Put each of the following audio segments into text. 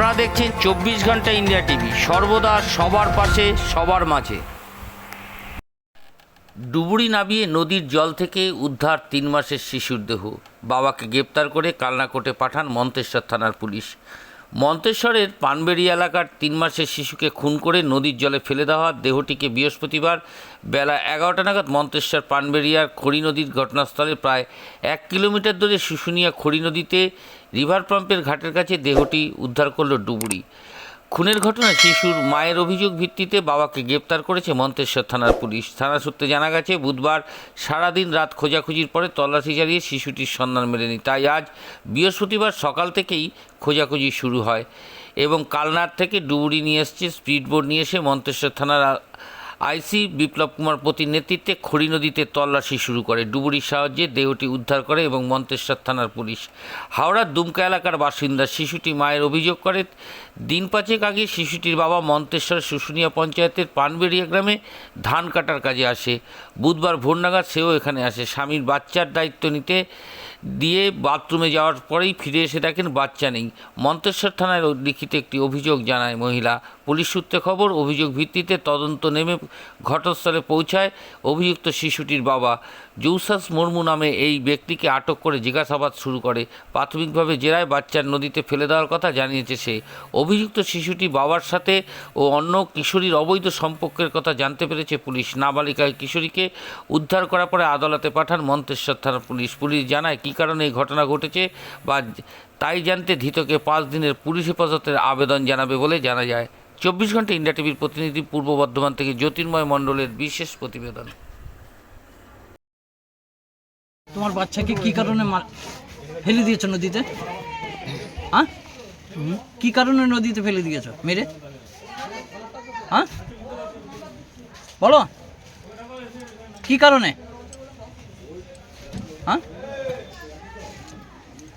আপনারা দেখছেন চব্বিশ ঘণ্টা ইন্ডিয়া টিভি। সর্বদা সবার পাশে, সবার মাঝে। ডুবুরি নামিয়ে নদীর জল থেকে উদ্ধার তিন মাসের শিশুর দেহ। বাবাকে গ্রেপ্তার করে কালনাকোটে পাঠান মন্তেশ্বর থানার পুলিশ। মন্তেশ্বরের পানবেড়ি এলাকার তিন মাসের শিশুকে খুন করে নদীর জলে ফেলে দেওয়া দেহটিকে বৃহস্পতিবার বেলা এগারোটা নাগাদ মন্তেশ্বর পানবেড়িয়ার খড়ি নদীর ঘটনাস্থলে প্রায় এক কিলোমিটার দূরে শুশুনিয়া খড়ি নদীতে রিভার পাম্পের ঘাটের কাছে দেহটি উদ্ধার করল ডুবুরি। খুনের ঘটনায় শিশুর মায়ের অভিযোগ ভিত্তিতে বাবাকে গ্রেপ্তার করেছে মন্তেশ্বর থানার পুলিশ। থানা সূত্রে জানা গেছে, বুধবার সারাদিন রাত খোঁজাখুঁজির পরে তল্লাশি চালিয়ে শিশুটির সন্ধান মেলেনি। তাই আজ বৃহস্পতিবার সকাল থেকেই খোঁজাখুঁজি শুরু হয় এবং কালনার থেকে ডুবুরি নিয়ে এসছে, স্পিডবোট নিয়ে এসে মন্তেশ্বর থানার আইসি বিপ্লব কুমার পতির নেতৃত্বে খড়ি নদীতে তল্লাশি শুরু করে। ডুবুরির সাহায্যে দেহটি উদ্ধার করে এবং মন্তেশ্বর থানার পুলিশ। হাওড়ার দুমকা এলাকার বাসিন্দা শিশুটি মায়ের অভিযোগ করে। দিন পাঁচেক আগে শিশুটির বাবা মন্তেশ্বর শুশুনিয়া পঞ্চায়েতের পানবেড়িয়া গ্রামে ধান কাটার কাজে আসে। বুধবার ভোর নাগাদ সেও এখানে আসে। স্বামীর বাচ্চার দায়িত্ব নিতে দিয়ে বাথরুমে যাওয়ার পরেই ফিরে এসে দেখেন বাচ্চা নেই। মন্তেশ্বর থানায় লিখিত একটি অভিযোগ জানায় মহিলা। পুলিশ সূত্রে খবর, অভিযোগ ভিত্তিতে তদন্ত নেমে ঘটনাস্থলে পৌঁছায় অভিযুক্ত শিশুটির বাবা। জৌসাস মুর্মু নামে এই ব্যক্তিকে আটক করে জিজ্ঞাসাবাদ শুরু করে। প্রাথমিকভাবে জেরায় বাচ্চার নদীতে ফেলে দেওয়ার কথা জানিয়েছে সে। অভিযুক্ত শিশুটি বাবার সাথে ও অন্য কিশোরীর অবৈধ সম্পর্কের কথা জানতে পেরেছে পুলিশ। নাবালিকা কিশোরীকে উদ্ধার করার পরে আদালতে পাঠান মন্তেশ্বর থানার পুলিশ। পুলিশ জানায় কী কারণে এই ঘটনা ঘটেছে বা তাই জানতে ধৃতকে পাঁচ দিনের পুলিশ হেফাজতের আবেদন জানাবে বলে জানা যায়। চব্বিশ ঘণ্টা ইন্ডিয়া টিভির প্রতিনিধি পূর্ব বর্ধমান থেকে জ্যোতির্ময় মণ্ডলের বিশেষ প্রতিবেদন। তোমার বাচ্চাকে কি কারণে ফেলে দিয়েছ নদীতে? হ্যাঁ? কি কারণে নদীতে ফেলে দিয়েছ? মেরে? হ্যাঁ? বলো। কি কারণে? হ্যাঁ?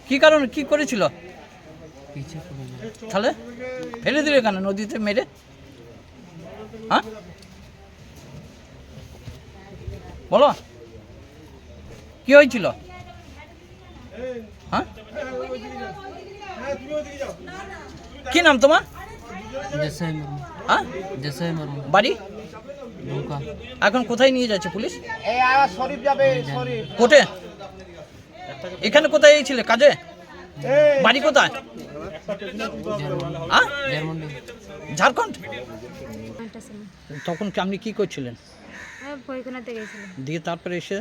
কি কারণে? কি করেছিল? তাহলে ফেলে দিলে কেন? নদীতে মেরে? হ্যাঁ? বলো। কি হয়েছিল? হ্যাঁ? কি নাম তোমার? হ্যাঁ? বাড়ি? এখন কোথায় নিয়ে যাচ্ছে পুলিশ? কোর্টে এখানে কোথায় ছিলে? কাজে? বাড়ি কোথায়? ঝাড়খণ্ড? তখন আপনি কি করছিলেন? গেছিলাম দিয়ে তারপরে এসে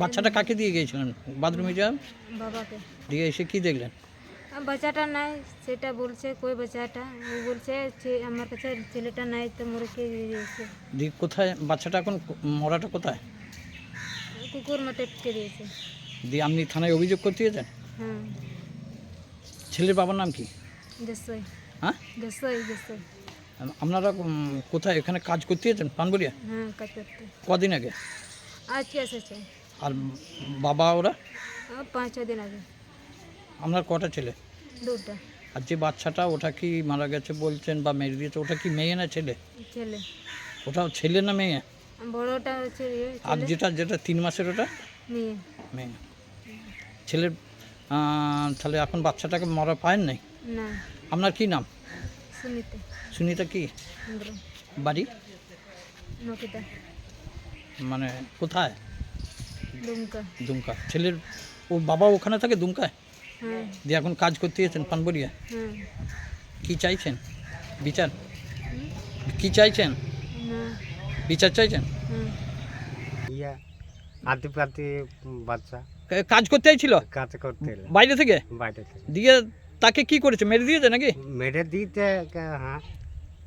বাচ্চাটা কাকে দিয়ে গিয়েছিলেন? বাথরুমে যা বাবাকে। দিয়ে এসে কি দেখলেন? বাচ্চাটা নাই সেটা বলছে কই বাচ্চাটা? ও বলছে আমার কাছে ছেলেটা নাই তো মোরকে দিয়ে দিয়েছে? দিয়ে কোথায়? বাচ্চাটা এখন মরাটা কোথায়? কুকুর মাটে দিয়েছে। দিয়ে আপনি থানায় অভিযোগ করতে গেছেন? হ্যাঁ। ছেলের বাবার নাম কি? হ্যাঁ? আপনারা কোথায় এখানে কাজ করতে গেছেন? পানবরিয়া হ্যাঁ কদিন আগে? আজকে এসেছে। আর বাবা ওরা? পাঁচ দিন আগে। আপনার কটা ছেলে? দুটা। আর যে বাচ্চাটা ওটা কি মারা গেছে বলছেন বা মেরে দিয়েছে ওটা কি মেয়ে না ছেলে? ছেলে। ওটা ছেলে না মেয়ে? আর বড়টা হচ্ছে আর যেটা যেটা তিন মাসের ওটা? মেয়ে। মেয়ে। ছেলের তাহলে এখন বাচ্চাটাকে মরা পায়েন নাই? না। আপনার কি নাম? সুনিতে। সুনিতা কি? বাড়ি? নকিতা। মানে কোথায়? দুমকা। দুমকা। ছেলের ও বাবা ওখানে থাকে দুমকায়? হ্যাঁ। দিয়ে এখন কাজ করতে গেছেন পানবরিয়া হ্যাঁ। কি চাইছেন? বিচার? কি চাইছেন? বিচার চাইছেন? ইয়া বাচ্চা। কাজ করতে চাইছিল? কাজ করতে এলো। বাইরে থেকে? বাইরে থেকে। দিয়ে তাকে কি করেছে? মেরে দিয়েছে নাকি? মেরে দিতে কে- হ্যাঁ।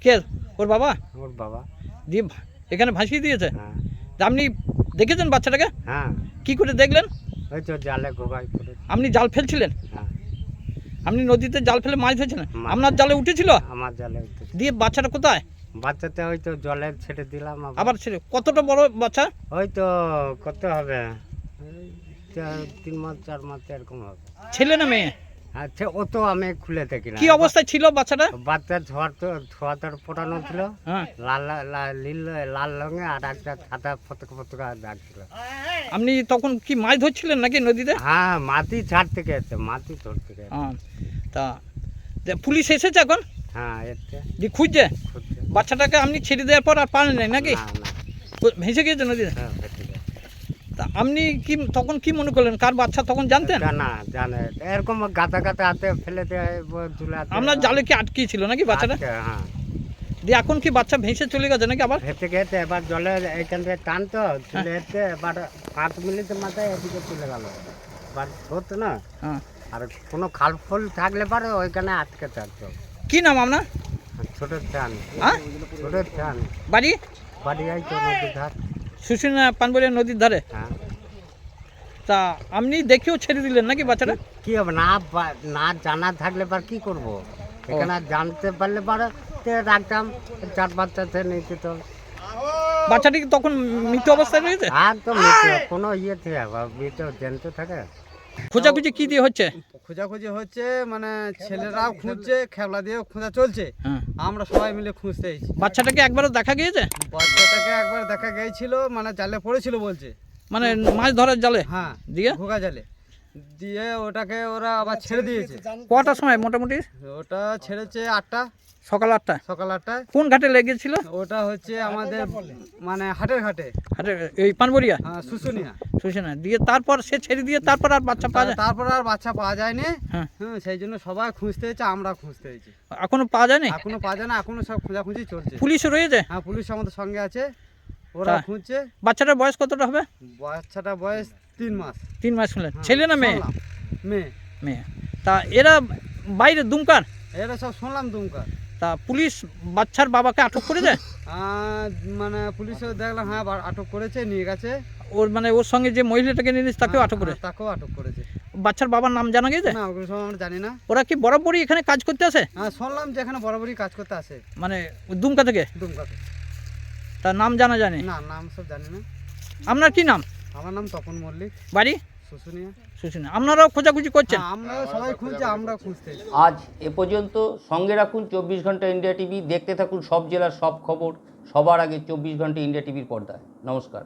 কে? ওর বাবা? ওর বাবা। দিয়ে ভা- এখানে ভাসিয়ে দিয়েছে? হ্যাঁ। তা আপনি দেখেছেন বাচ্চাটাকে? হ্যাঁ। কি করে দেখলেন? ওই তো জালে ঘোগাই করে। আপনি জাল ফেলছিলেন? হ্যাঁ। আপনি নদীতে জাল ফেলে মাছ ধরছিলেন? মাছ। আপনার জালে উঠেছিল? আমার জালে উঠেছে। দিয়ে বাচ্চাটা কোথায়? বাচ্চাতে ওই তো জলে ছেড়ে দিলাম আবার। আবার ছেলে কতটা বড় বাচ্চা? ওই তো কত হবে? এই চার- তিন মাস চার মাস এরকম হবে। ছেলে না মেয়ে? আচ্ছা ও তো আমি খুলে দেখি না। কি অবস্থায় ছিল বাচ্চাটা? বাচ্চা ছোঁয়া তো ছোঁয়া তো পড়ানো ছিল। হ্যাঁ। লাল লাল নীল লাল রঙে আর একটা সাদা পতাকা পতাকা দাগ ছিল। আপনি তখন কি মাছ ধরছিলেন নাকি নদীতে? হ্যাঁ মাটি ছাড় থেকে এসে মাটি গেছে হ্যাঁ তা পুলিশ এসেছে এখন? হ্যাঁ এতে দিয়ে খুঁজছে? বাচ্চাটাকে আপনি ছেড়ে দেওয়ার পর আর পারেন নাই নাকি? ভেসে গিয়েছে নদীতে? হ্যাঁ। আপনি কি তখন কি মনে করলেন? কার বাচ্চা তখন জানতেন? না জানে। এরকম গাতা গাতা হাতে ফেলে দেয় আপনার জালে কি আটকিয়ে ছিল নাকি বাচ্চাটা? হ্যাঁ। দিয়ে এখন কি বাচ্চা ভেসে চলে গেছে নাকি আবার? হেঁটে গেছে এবার জলে এখান থেকে টানতো তুলে হেঁটে এবার পাঁচ মিনিট মাথায় এদিকে তুলে গেল। এবার হতো না। হ্যাঁ। আর কোনো খাল ফুল থাকলে পারে ওইখানে আটকে থাকতো। কি নাম আপনার? ছোট চান। হ্যাঁ? ছোট চান। বাড়ি? বাড়ি আই তো নদীর ধার। শুশুনা পানবরিয়া নদীর ধারে? হ্যাঁ। তা আপনি দেখেও ছেড়ে দিলেন নাকি বাচ্চাটা? কি হবে? না না জানা থাকলে পার কি করব? এখানে জানতে পারলে পারে রাখতাম চার বাচ্চাতে নিতে তো বাচ্চাটি কি তখন মৃত অবস্থায় রয়েছে? একদম মৃত্যু, কোনো ইয়ে থেকে মৃত জানতে থাকে? খোঁজাখুঁজি কি দিয়ে হচ্ছে? খোঁজাখুঁজি হচ্ছে মানে ছেলেরাও খুঁজছে খেবলা দিয়েও খোঁজা চলছে। হ্যাঁ। আমরা সবাই মিলে খুঁজতে বাচ্চাটাকে একবারও দেখা গিয়েছে? বাচ্চাটাকে একবার দেখা গিয়েছিল মানে জালে পড়েছিল বলছে। মানে মাছ ধরার জালে? হ্যাঁ দিয়ে? ঘোগা জালে। দিয়ে ওটাকে ওরা আবার ছেড়ে দিয়েছে। কটার সময় মোটামুটি? ওটা ছেড়েছে আটটা। সকাল আটটা? সকাল আটটায়। কোন ঘাটে লেগেছিল? ওটা হচ্ছে আমাদের মানে হাটের ঘাটে। আরে এই পানবরিয়া হ্যাঁ শুশুনিয়া। শুনছে দিয়ে তারপর সে ছেড়ে দিয়ে তারপর আর বাচ্চা পাওয়া যায়? তারপর আর বাচ্চা পাওয়া যায়নি। হ্যাঁ। হ্যাঁ সেই জন্য সবাই খুঁজতে হয়েছে আমরা খুঁজতে হয়েছি। এখনও পাওয়া যায়নি? এখনও পাওয়া যায় না এখনও সব খোঁজাখুঁজি চলছে। পুলিশও রয়েছে? হ্যাঁ পুলিশ আমাদের সঙ্গে আছে। ওরা খুঁজছে। বাচ্চাটার বয়স কতটা হবে? বাচ্চাটা বয়স তিন মাস। তিন মাস শুনলেন হ্যাঁ, ছেলে না মেয়ে? মেয়ে। মেয়ে। তা এরা বাইরে দুমকার? এরা সব শুনলাম দুমকার। তা পুলিশ বাচ্চার বাবাকে আটক করে দেয়? মানে পুলিশও দেখলাম হ্যাঁ আটক করেছে নিয়ে গেছে। ওর মানে ওর সঙ্গে যে মহিলাটাকে নিয়ে তাকেও হ্যাঁ, আটক করে হ্যাঁ, তাকেও আটক করেছে। বাচ্চার বাবার নাম জানা গেছে? না ওগুলো সব আমরা জানি না। ওরা কি বরাবরই এখানে কাজ করতে আসে? হ্যাঁ শুনলাম যে এখানে বরাবরই কাজ করতে আসে। মানে দুমকা থেকে? দুমকাতে তার নাম জানা জানে? না নাম সব জানি না। আপনার কি নাম? আমার নাম তপন মল্লিক। বাড়ি? শুশুনিয়া। আপনারাও খোঁজাখুঁজি করছেন? আমরাও সবাই খুঁজছে আমরা খুঁজতে আজ এ পর্যন্ত সঙ্গে রাখুন চব্বিশ ঘণ্টা ইন্ডিয়া টিভি। দেখতে থাকুন সব জেলার সব খবর। সবার আগে চব্বিশ ঘণ্টা ইন্ডিয়া টিভির পর্দায়। নমস্কার।